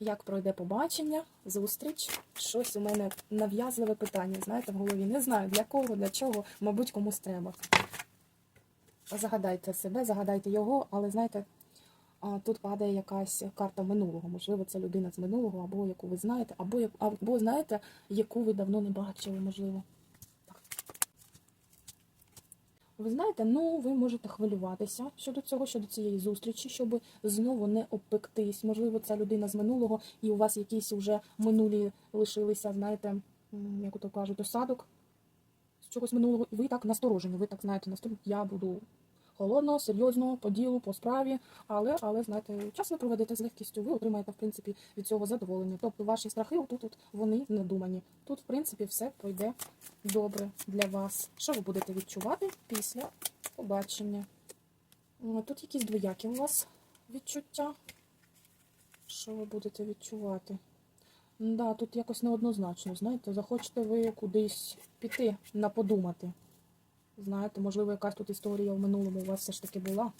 Як пройде побачення, зустріч? Щось у мене нав'язливе питання, знаєте, в голові. Не знаю для кого, для чого, мабуть, комусь треба. Загадайте себе, загадайте його, але знаєте, тут падає якась карта минулого. Можливо, це людина з минулого, або яку ви знаєте, або, або знаєте, яку ви давно не бачили, можливо. Ви знаєте, ну ви можете хвилюватися щодо цього, щодо цієї зустрічі, щоб знову не обпектись. Можливо, ця людина з минулого, і у вас якісь вже минулі лишилися, знаєте, як то кажуть, осадок з чогось минулого, і ви так насторожені. Ви так знаєте, насторожені, я буду холодно, серйозно, по ділу, по справі, але, але знаєте, час ви проведете з легкістю, ви отримаєте, в принципі, від цього задоволення. Тобто ваші страхи отут от вони надумані. Тут, в принципі, все пройде добре для вас. Що ви будете відчувати після побачення? Тут якісь двоякі у вас відчуття. Що ви будете відчувати? Да, тут якось неоднозначно, знаєте, захочете ви кудись піти, наподумати. Знаєте, можливо, якась тут історія в минулому у вас все ж таки була.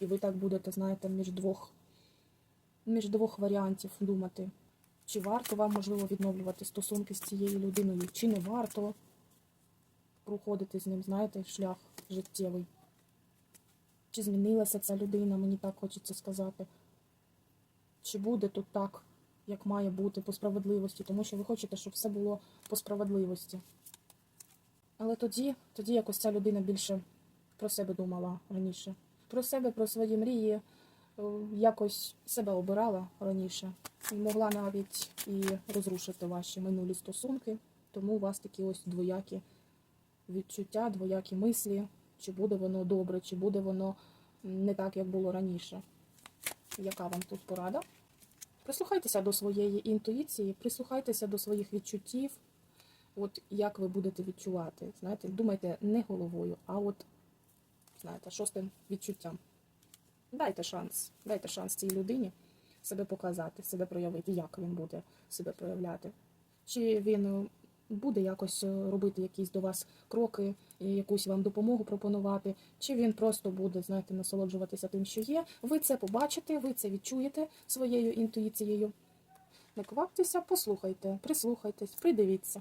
І ви так будете, знаєте, між двох, між двох варіантів думати. Чи варто вам, можливо, відновлювати стосунки з цією людиною, чи не варто проходити з ним, знаєте, шлях життєвий. Чи змінилася ця людина, мені так хочеться сказати. Чи буде тут так, як має бути по справедливості, тому що ви хочете, щоб все було по справедливості. Але тоді, тоді якось ця людина більше про себе думала раніше. Про себе, про свої мрії, е, якось себе обирала раніше. І могла навіть і розрушити ваші минулі стосунки. Тому у вас такі ось двоякі відчуття, двоякі мислі, чи буде воно добре, чи буде воно не так, як було раніше. Яка вам тут порада? Прислухайтеся до своєї інтуїції, прислухайтеся до своїх відчуттів, от як ви будете відчувати. Знаєте, думайте не головою, а от, знаєте, шостим відчуттям. Дайте шанс, дайте шанс цій людині себе показати, себе проявити, як він буде себе проявляти. Чи він е, буде якось е, робити якісь до вас кроки, якусь вам допомогу пропонувати, чи він просто буде, знаєте, насолоджуватися тим, що є. Ви це побачите, ви це відчуєте своєю інтуїцією. Не кваптеся, послухайте, прислухайтесь, придивіться.